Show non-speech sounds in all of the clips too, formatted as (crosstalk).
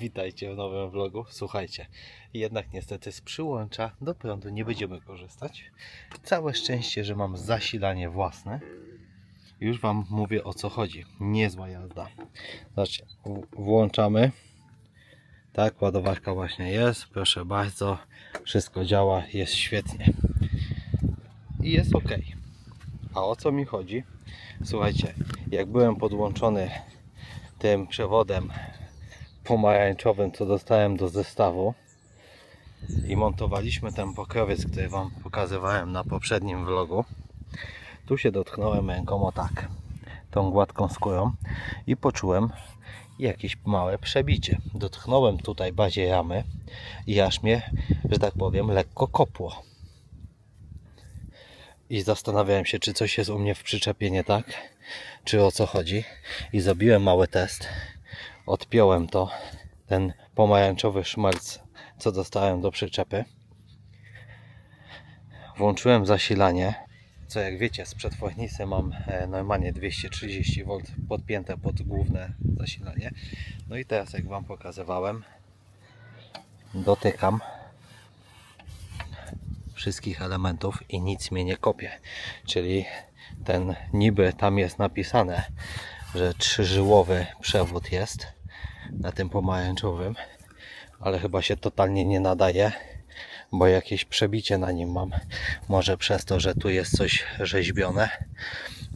Witajcie w nowym vlogu. Słuchajcie, jednak niestety z przyłącza do prądu nie będziemy korzystać. Całe szczęście, że mam zasilanie własne. Już Wam mówię o co chodzi. Niezła jazda. W- włączamy. Tak, ładowarka właśnie jest. Proszę bardzo. Wszystko działa, jest świetnie. I jest ok. A o co mi chodzi? Słuchajcie, jak byłem podłączony tym przewodem pomarańczowym, co dostałem do zestawu i montowaliśmy ten pokrowiec, który Wam pokazywałem na poprzednim vlogu. Tu się dotknąłem ręką tak, tą gładką skórą i poczułem jakieś małe przebicie. Dotknąłem tutaj bazie jamy i aż mnie, że tak powiem, lekko kopło. I zastanawiałem się, czy coś jest u mnie w przyczepie nie tak, czy o co chodzi. I zrobiłem mały test. Odpiąłem to, ten pomarańczowy szmelc, co dostałem do przyczepy. Włączyłem zasilanie, co jak wiecie z przetwornicy mam e, normalnie 230V podpięte pod główne zasilanie. No i teraz jak Wam pokazywałem, dotykam wszystkich elementów i nic mnie nie kopie. Czyli ten niby tam jest napisane, że trzyżyłowy przewód jest na tym pomarańczowym, ale chyba się totalnie nie nadaje, bo jakieś przebicie na nim mam. Może przez to, że tu jest coś rzeźbione,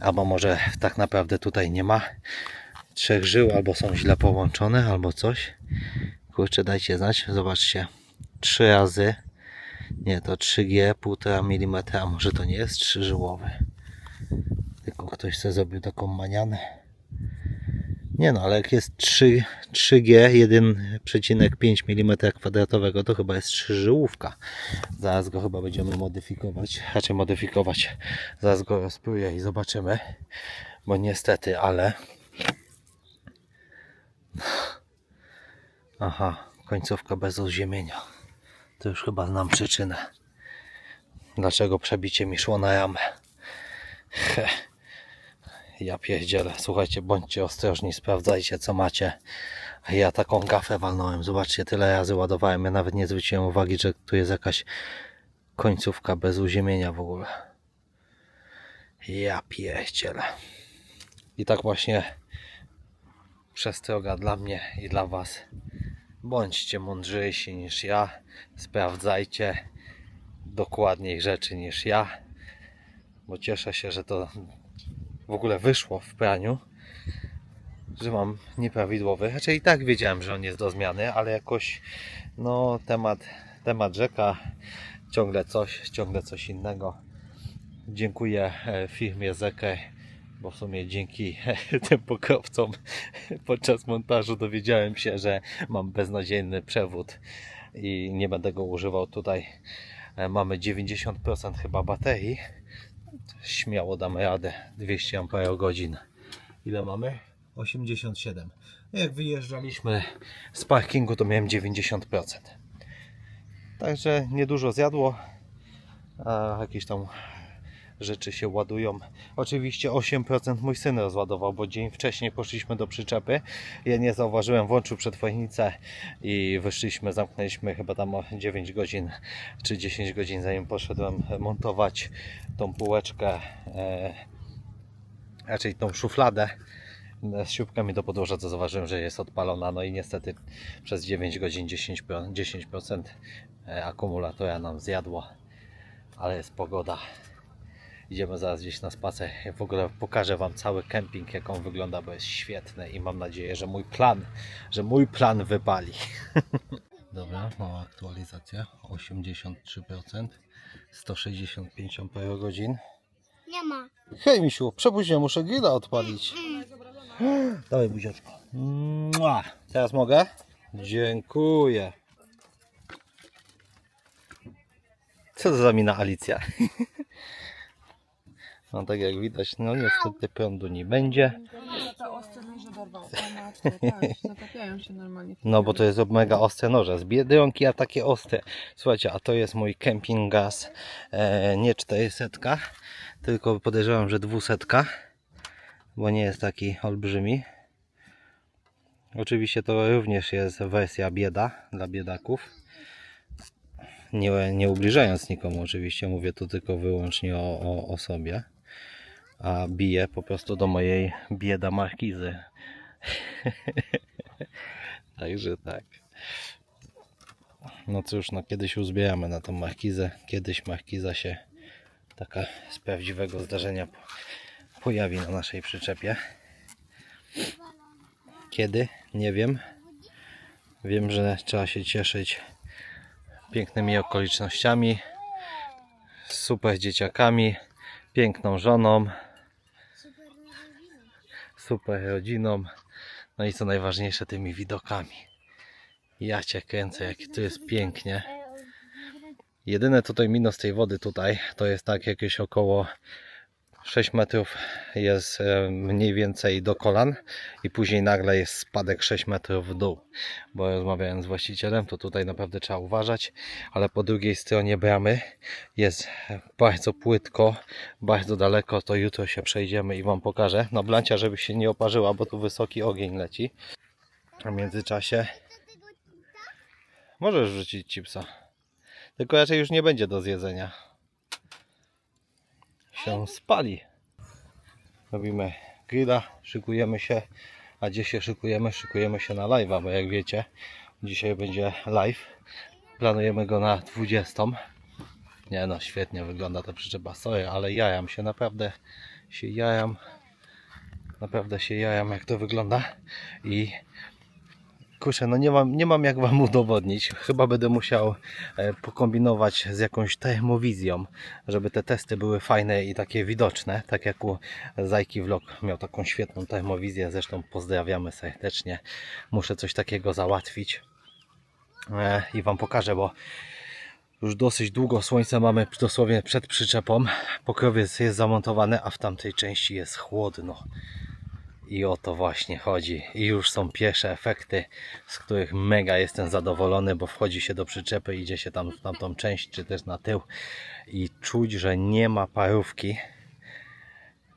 albo może tak naprawdę tutaj nie ma trzech żył, albo są źle połączone, albo coś. Kurczę, dajcie znać, zobaczcie. Trzy razy nie, to 3G 1,5 mm, może to nie jest trzyżyłowy. Tylko ktoś sobie zrobił taką manianę. Nie no, ale jak jest 3, 3G 1,5 mm kwadratowego, to chyba jest trzyżyłówka. Zaraz go chyba będziemy modyfikować. Raczej modyfikować. Zaraz go rozpruję i zobaczymy. Bo niestety, ale... Aha, końcówka bez uziemienia. To już chyba znam przyczynę. Dlaczego przebicie mi szło na jamę. He. Ja pierdzielę. Słuchajcie, bądźcie ostrożni, sprawdzajcie co macie. A Ja taką gafę walnąłem. Zobaczcie, tyle razy ładowałem. Ja nawet nie zwróciłem uwagi, że tu jest jakaś końcówka bez uziemienia w ogóle. Ja pierdzielę. I tak właśnie przestroga dla mnie i dla Was. Bądźcie mądrzejsi niż ja. Sprawdzajcie dokładniej rzeczy niż ja. Bo cieszę się, że to w ogóle wyszło w praniu. Że mam nieprawidłowy. Znaczy i tak wiedziałem, że on jest do zmiany, ale jakoś no temat, temat rzeka. Ciągle coś, ciągle coś innego. Dziękuję e, firmie Zekę, bo w sumie dzięki tym pokrowcom (laughs) podczas montażu dowiedziałem się, że mam beznadziejny przewód i nie będę go używał tutaj. E, Mamy 90% chyba baterii. Śmiało damy radę. 200 Ah. Ile mamy? 87. Jak wyjeżdżaliśmy z parkingu, to miałem 90%. Także niedużo zjadło. A jakieś tam rzeczy się ładują. Oczywiście 8% mój syn rozładował, bo dzień wcześniej poszliśmy do przyczepy. Ja nie zauważyłem, włączył przetwornicę i wyszliśmy, zamknęliśmy chyba tam o 9 godzin czy 10 godzin zanim poszedłem montować tą półeczkę, e, raczej tą szufladę z śrubkami do podłoża, to zauważyłem, że jest odpalona. No i niestety przez 9 godzin 10%, 10% e, akumulatora nam zjadło, ale jest pogoda. Idziemy zaraz gdzieś na spacer. Ja w ogóle pokażę Wam cały kemping, jak on wygląda, bo jest świetny i mam nadzieję, że mój plan, że mój plan wypali. (laughs) Dobra, mała aktualizacja. 83%, 165 godzin. Nie ma. Hej misiu, przepuść się, muszę grilla odpalić. (gasps) Dawaj buziaczko. Mua. Teraz mogę? Dziękuję. Co to za mina Alicja? (laughs) No tak jak widać, no niestety prądu nie będzie. Te ostre noże dorwał. O matko, zatapiają się normalnie. No bo to jest mega ostre noże. Z biedronki, a takie ostre. Słuchajcie, a to jest mój camping gas. E, nie 400, tylko podejrzewam, że 200, bo nie jest taki olbrzymi. Oczywiście to również jest wersja bieda dla biedaków. Nie, nie ubliżając nikomu, oczywiście mówię tu tylko wyłącznie o, o, o sobie. A biję po prostu do mojej bieda markizy. (laughs) Także tak. No cóż, no kiedyś uzbieramy na tą markizę. Kiedyś markiza się taka z prawdziwego zdarzenia po- pojawi na naszej przyczepie. Kiedy? Nie wiem. Wiem, że trzeba się cieszyć pięknymi okolicznościami, super dzieciakami, piękną żoną, super rodziną, no i co najważniejsze tymi widokami. Ja cię kręcę, jak tu jest pięknie. Jedyne tutaj minus tej wody tutaj, to jest tak jakieś około 6 metrów jest e, mniej więcej do kolan i później nagle jest spadek 6 metrów w dół. Bo rozmawiając z właścicielem, to tutaj naprawdę trzeba uważać, ale po drugiej stronie bramy jest bardzo płytko, bardzo daleko, to jutro się przejdziemy i Wam pokażę. No Blancia, żeby się nie oparzyła, bo tu wysoki ogień leci. A w międzyczasie możesz wrzucić chipsa. Tylko raczej już nie będzie do zjedzenia. Się spali. Robimy grilla, szykujemy się. A gdzie się szykujemy? Szykujemy się na live'a, bo jak wiecie, dzisiaj będzie live. Planujemy go na 20. Nie no, świetnie wygląda ta przyczepa. Sorry, ale jajam się, naprawdę się jajam. Naprawdę się jajam, jak to wygląda. I kurczę, no nie mam, nie mam jak Wam udowodnić. Chyba będę musiał e, pokombinować z jakąś termowizją, żeby te testy były fajne i takie widoczne. Tak jak u Zajki Vlog miał taką świetną termowizję. Zresztą pozdrawiamy serdecznie. Muszę coś takiego załatwić e, i Wam pokażę, bo już dosyć długo słońce mamy dosłownie przed przyczepą. Pokrowiec jest zamontowany, a w tamtej części jest chłodno. I o to właśnie chodzi. I już są pierwsze efekty, z których mega jestem zadowolony, bo wchodzi się do przyczepy, idzie się tam w tamtą część, czy też na tył i czuć, że nie ma parówki.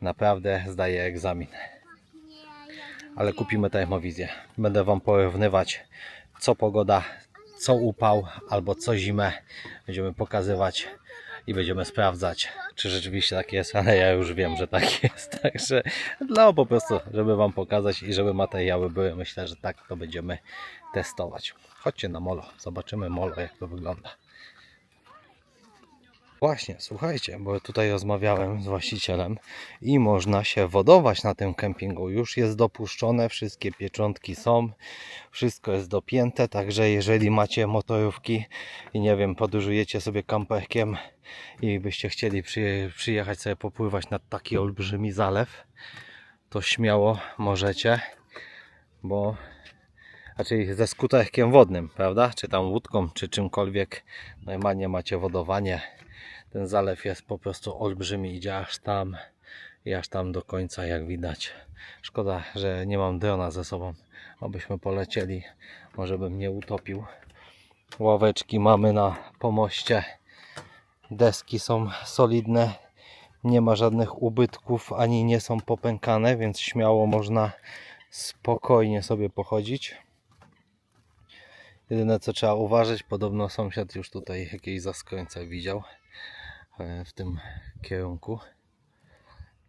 Naprawdę zdaje egzamin. Ale kupimy termowizję. Będę Wam porównywać, co pogoda, co upał albo co zimę. Będziemy pokazywać i będziemy sprawdzać, czy rzeczywiście tak jest, ale ja już wiem, że tak jest. (laughs) Także no po prostu, żeby Wam pokazać i żeby materiały były, myślę, że tak to będziemy testować. Chodźcie na molo, zobaczymy molo, jak to wygląda. Właśnie, słuchajcie, bo tutaj rozmawiałem z właścicielem i można się wodować na tym kempingu. Już jest dopuszczone, wszystkie pieczątki są, wszystko jest dopięte, także jeżeli macie motorówki i nie wiem, podróżujecie sobie kamperkiem i byście chcieli przyje, przyjechać sobie popływać nad taki olbrzymi zalew, to śmiało możecie, bo raczej ze skuterkiem wodnym, prawda? Czy tam łódką, czy czymkolwiek, normalnie macie wodowanie. Ten zalew jest po prostu olbrzymi, idzie aż tam i aż tam do końca, jak widać. Szkoda, że nie mam drona ze sobą, abyśmy polecieli, może bym nie utopił. Ławeczki mamy na pomoście. Deski są solidne, nie ma żadnych ubytków, ani nie są popękane, więc śmiało można spokojnie sobie pochodzić. Jedyne co trzeba uważać, podobno sąsiad już tutaj jakieś zaskrońce widział w tym kierunku.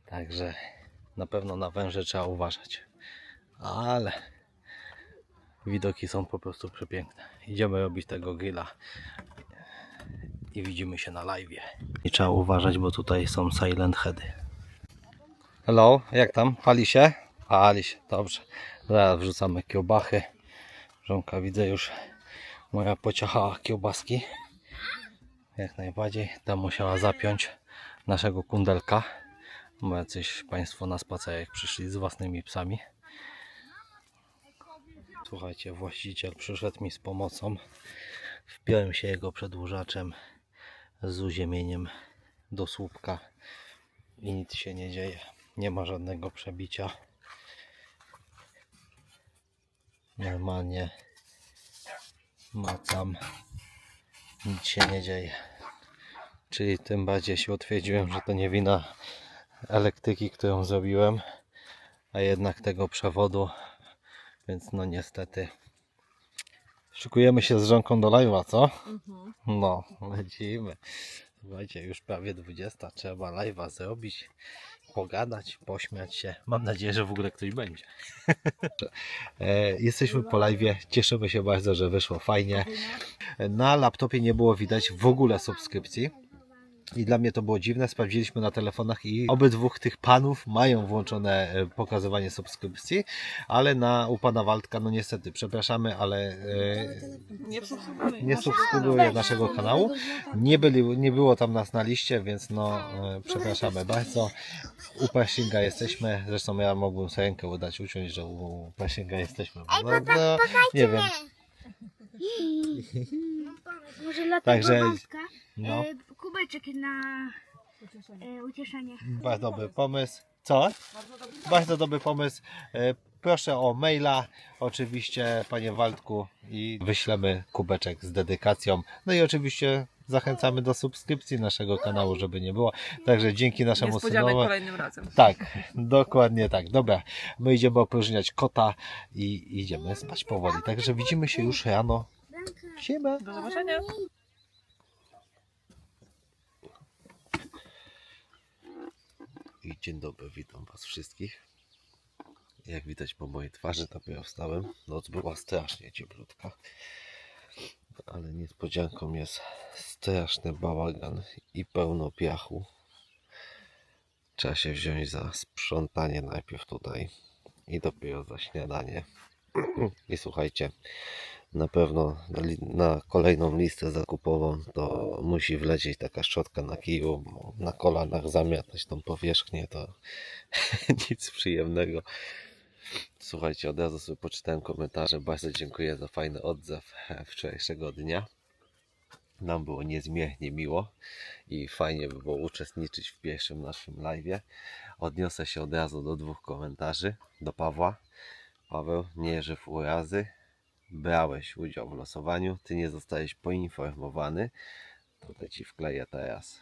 Także na pewno na węże trzeba uważać. Ale widoki są po prostu przepiękne. Idziemy robić tego grilla i widzimy się na live. I trzeba uważać, bo tutaj są silent heady. Hello, jak tam? Pali się? Pali się, dobrze. Zaraz wrzucamy kiełbachy. Żonka widzę już moja pociachała kiełbaski. Jak najbardziej. Tam musiała zapiąć naszego kundelka. Bo jacyś Państwo na spacerek przyszli z własnymi psami. Słuchajcie, właściciel przyszedł mi z pomocą. Wpiąłem się jego przedłużaczem z uziemieniem do słupka i nic się nie dzieje. Nie ma żadnego przebicia. Normalnie macam. Nic się nie dzieje. Czyli tym bardziej się utwierdziłem, że to nie wina elektryki, którą zrobiłem, a jednak tego przewodu Więc no niestety. Szykujemy się z żonką do live'a, co? Mhm. No, lecimy. Słuchajcie, już prawie 20. Trzeba live'a zrobić, pogadać, pośmiać się. Mam nadzieję, że w ogóle ktoś będzie. (laughs) E, Jesteśmy po live'ie. Cieszymy się bardzo, że wyszło fajnie. Na laptopie nie było widać w ogóle subskrypcji. I dla mnie to było dziwne. Sprawdziliśmy na telefonach i obydwóch tych panów mają włączone e, pokazywanie subskrypcji, ale na u pana Waldka, no niestety, przepraszamy, ale e, Nie subskrybuję. nie subskrybuje naszego kanału. Nie, byli, nie było tam nas na liście, więc no e, przepraszamy bardzo. U Pershinga jesteśmy. Zresztą ja mogłem sobie rękę udać, uciąć, że u Pershinga jesteśmy. No, no, nie wiem. Może dla Także- No, kubeczek na e, ucieszenie. bardzo dobry pomysł. Co? Bardzo dobry pomysł. E, Proszę o maila, oczywiście, panie Waldku, i wyślemy kubeczek z dedykacją. No i oczywiście zachęcamy do subskrypcji naszego kanału, żeby nie było. Także dzięki naszemu Niespodzianek synowi. kolejnym razem. Tak, dokładnie tak. Dobra, my idziemy opróżniać kota i idziemy spać powoli. Także widzimy się już rano. Siema. Do zobaczenia. I dzień dobry, witam Was wszystkich. Jak widać po mojej twarzy, dopiero wstałem. Noc była strasznie cieplutka. Ale niespodzianką jest straszny bałagan i pełno piachu. Trzeba się wziąć za sprzątanie najpierw tutaj i dopiero za śniadanie. (clears throat) I słuchajcie, na pewno na, na kolejną listę zakupową to musi wlecieć taka szczotka na kiju, na kolanach zamiatać tą powierzchnię to (laughs) nic przyjemnego. Słuchajcie, od razu sobie poczytałem komentarze. Bardzo dziękuję za fajny odzew wczorajszego dnia. Nam było niezmiernie miło i fajnie by było uczestniczyć w pierwszym naszym live'ie. Odniosę się od razu do dwóch komentarzy. Do Pawła. Paweł, nie żyw urazy. Brałeś udział w losowaniu. Ty nie zostałeś poinformowany. Tutaj ci wkleję teraz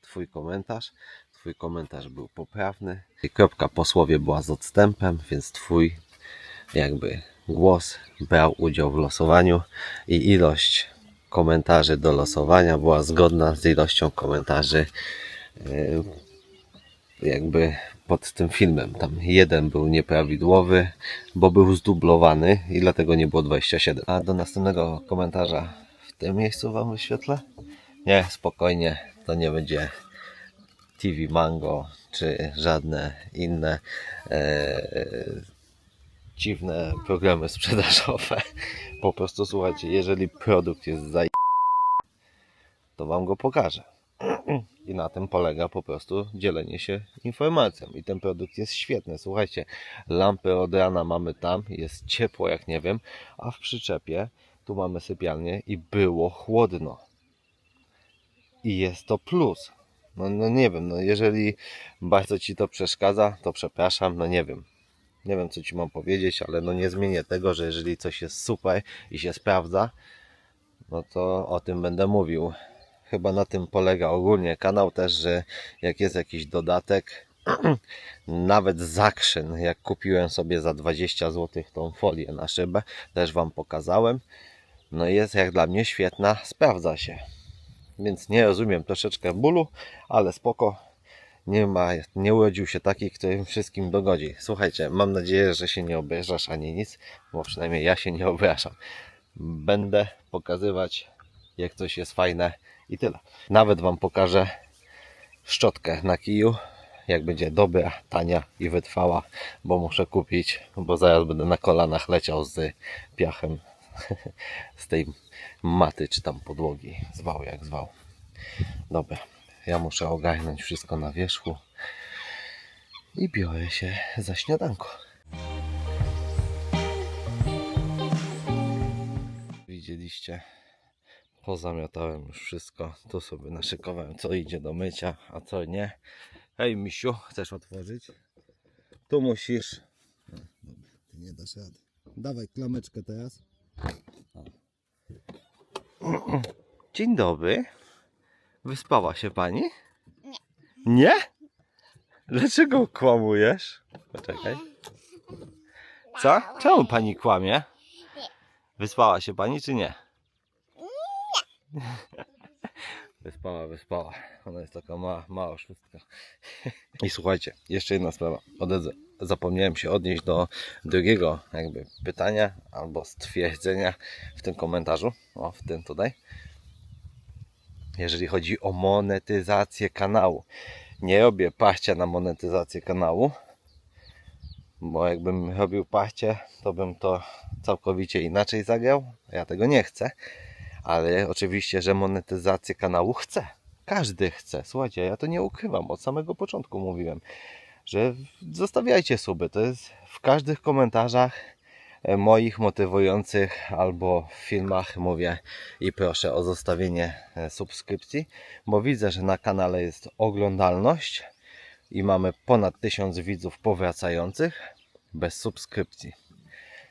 Twój komentarz. Twój komentarz był poprawny. Kropka po słowie była z odstępem, więc Twój jakby głos brał udział w losowaniu i ilość komentarzy do losowania była zgodna z ilością komentarzy yy, jakby pod tym filmem. Tam jeden był nieprawidłowy, bo był zdublowany i dlatego nie było 27. A do następnego komentarza w tym miejscu Wam wyświetlę? Nie, spokojnie, to nie będzie TV Mango czy żadne inne e, dziwne programy sprzedażowe. Po prostu słuchajcie, jeżeli produkt jest za to Wam go pokażę. (clears throat) I na tym polega po prostu dzielenie się informacją. I ten produkt jest świetny. Słuchajcie, lampy od rana mamy tam, jest ciepło jak nie wiem, a w przyczepie tu mamy sypialnię i było chłodno. I jest to plus. No, no nie wiem, no jeżeli bardzo Ci to przeszkadza, to przepraszam, no nie wiem. Nie wiem, co Ci mam powiedzieć, ale no nie zmienię tego, że jeżeli coś jest super i się sprawdza, no to o tym będę mówił. Chyba na tym polega ogólnie kanał też, że jak jest jakiś dodatek, (clears throat) nawet zakrzyn, jak kupiłem sobie za 20 zł tą folię na szybę, też Wam pokazałem. No jest jak dla mnie świetna, sprawdza się. Więc nie rozumiem troszeczkę bólu, ale spoko. Nie ma, nie urodził się taki, który wszystkim dogodzi. Słuchajcie, mam nadzieję, że się nie obrażasz ani nic, bo przynajmniej ja się nie obrażam. Będę pokazywać, jak coś jest fajne i tyle. Nawet Wam pokażę szczotkę na kiju, jak będzie dobra, tania i wytrwała, bo muszę kupić, bo zaraz będę na kolanach leciał z piachem (laughs) z tej maty czy tam podłogi, zwał jak zwał. Dobra, ja muszę ogarnąć wszystko na wierzchu i biorę się za śniadanko. Widzieliście, pozamiatałem już wszystko. Tu sobie naszykowałem, co idzie do mycia, a co nie. Hej, misiu, chcesz otworzyć? Tu musisz. Dobra, ty nie dasz rady. Dawaj klameczkę teraz. Dzień dobry. Wyspała się pani? Nie. Nie? Dlaczego kłamujesz? Poczekaj. Co? Czemu pani kłamie? Wyspała się pani czy nie? (laughs) Wyspała, wyspała. Ona jest taka mała, mała oszustka. I słuchajcie, jeszcze jedna sprawa. Odedzę. Zapomniałem się odnieść do drugiego jakby pytania albo stwierdzenia w tym komentarzu. O, w tym tutaj. Jeżeli chodzi o monetyzację kanału. Nie robię paścia na monetyzację kanału, bo jakbym robił paście, to bym to całkowicie inaczej zagrał. Ja tego nie chcę, ale oczywiście, że monetyzację kanału chcę. Każdy chce. Słuchajcie, ja to nie ukrywam. Od samego początku mówiłem, że zostawiajcie suby. To jest w każdych komentarzach e, moich motywujących albo w filmach mówię i proszę o zostawienie e, subskrypcji, bo widzę, że na kanale jest oglądalność i mamy ponad 1000 widzów powracających bez subskrypcji.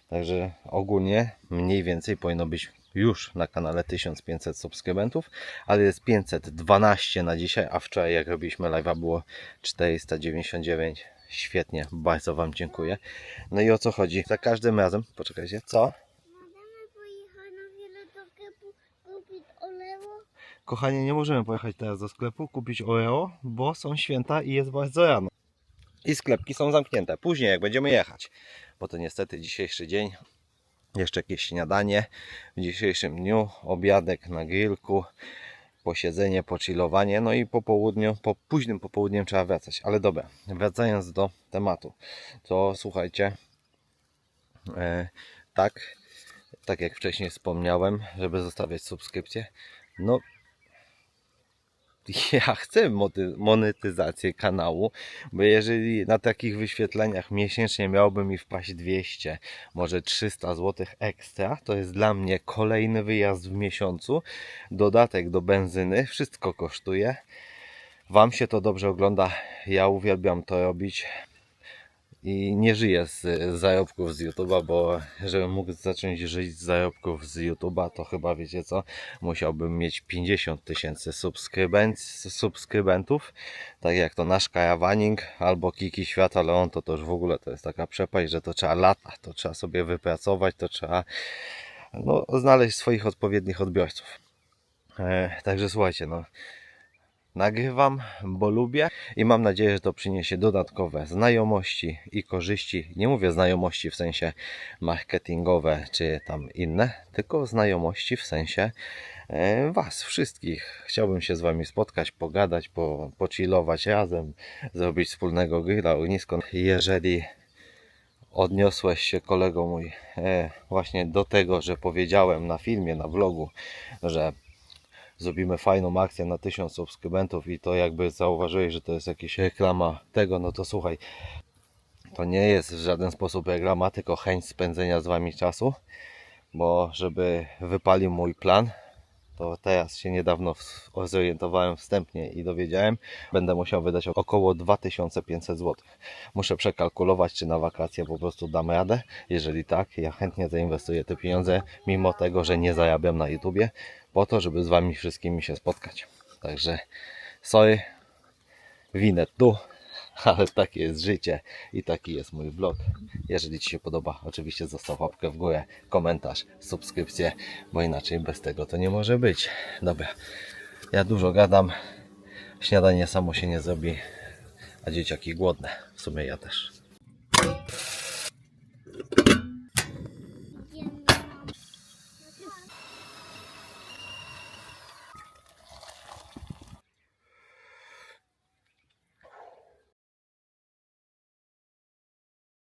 Także ogólnie mniej więcej powinno być już na kanale 1500 subskrybentów, ale jest 512 na dzisiaj, a wczoraj jak robiliśmy live'a było 499. Świetnie, bardzo Wam dziękuję. No i o co chodzi? Za każdym razem, poczekajcie, co? Kochanie, nie możemy pojechać teraz do sklepu kupić Oreo, bo są święta i jest bardzo rano. I sklepki są zamknięte. Później, jak będziemy jechać, bo to niestety dzisiejszy dzień. Jeszcze jakieś śniadanie w dzisiejszym dniu, obiadek na grillku, posiedzenie, pochillowanie, no i po południu, po późnym popołudniem trzeba wracać. Ale dobra, wracając do tematu, to słuchajcie, e, tak, tak jak wcześniej wspomniałem, żeby zostawiać subskrypcję, no ja (laughs) chcę monetyzację kanału, bo jeżeli na takich wyświetleniach miesięcznie miałoby mi wpaść 200, może 300 zł ekstra, to jest dla mnie kolejny wyjazd w miesiącu, dodatek do benzyny, wszystko kosztuje. Wam się to dobrze ogląda, ja uwielbiam to robić i nie żyję z zarobków z YouTube'a, bo żebym mógł zacząć żyć z zarobków z YouTube'a, to chyba wiecie co, musiałbym mieć 50 tysięcy subskrybentów, tak jak to nasz karawaning albo Kiki Świat, ale on to, to już w ogóle to jest taka przepaść, że to trzeba lata, to trzeba sobie wypracować, to trzeba no, znaleźć swoich odpowiednich odbiorców. E, także słuchajcie, no nagrywam, bo lubię i mam nadzieję, że to przyniesie dodatkowe znajomości i korzyści. Nie mówię znajomości w sensie marketingowe czy tam inne, tylko znajomości w sensie e, Was, wszystkich. Chciałbym się z Wami spotkać, pogadać, po, pochillować razem, zrobić wspólnego grilla, ognisko. Jeżeli odniosłeś się kolego mój e, właśnie do tego, że powiedziałem na filmie, na vlogu, że zrobimy fajną akcję na 1000 subskrybentów i to jakby zauważyłeś, że to jest jakaś reklama tego, no to słuchaj, to nie jest w żaden sposób reklama, tylko chęć spędzenia z Wami czasu, bo żeby wypalił mój plan, to teraz się niedawno zorientowałem wstępnie i dowiedziałem, będę musiał wydać około 2500 zł. Muszę przekalkulować, czy na wakacje po prostu dam radę. Jeżeli tak, ja chętnie zainwestuję te pieniądze, mimo tego, że nie zarabiam na YouTubie, po to, żeby z Wami wszystkimi się spotkać. Także, sorry, winę tu, (laughs) ale takie jest życie i taki jest mój vlog. Jeżeli Ci się podoba, oczywiście zostaw łapkę w górę, komentarz, subskrypcję, bo inaczej bez tego to nie może być. Dobra, ja dużo gadam, śniadanie samo się nie zrobi, a dzieciaki głodne, w sumie ja też.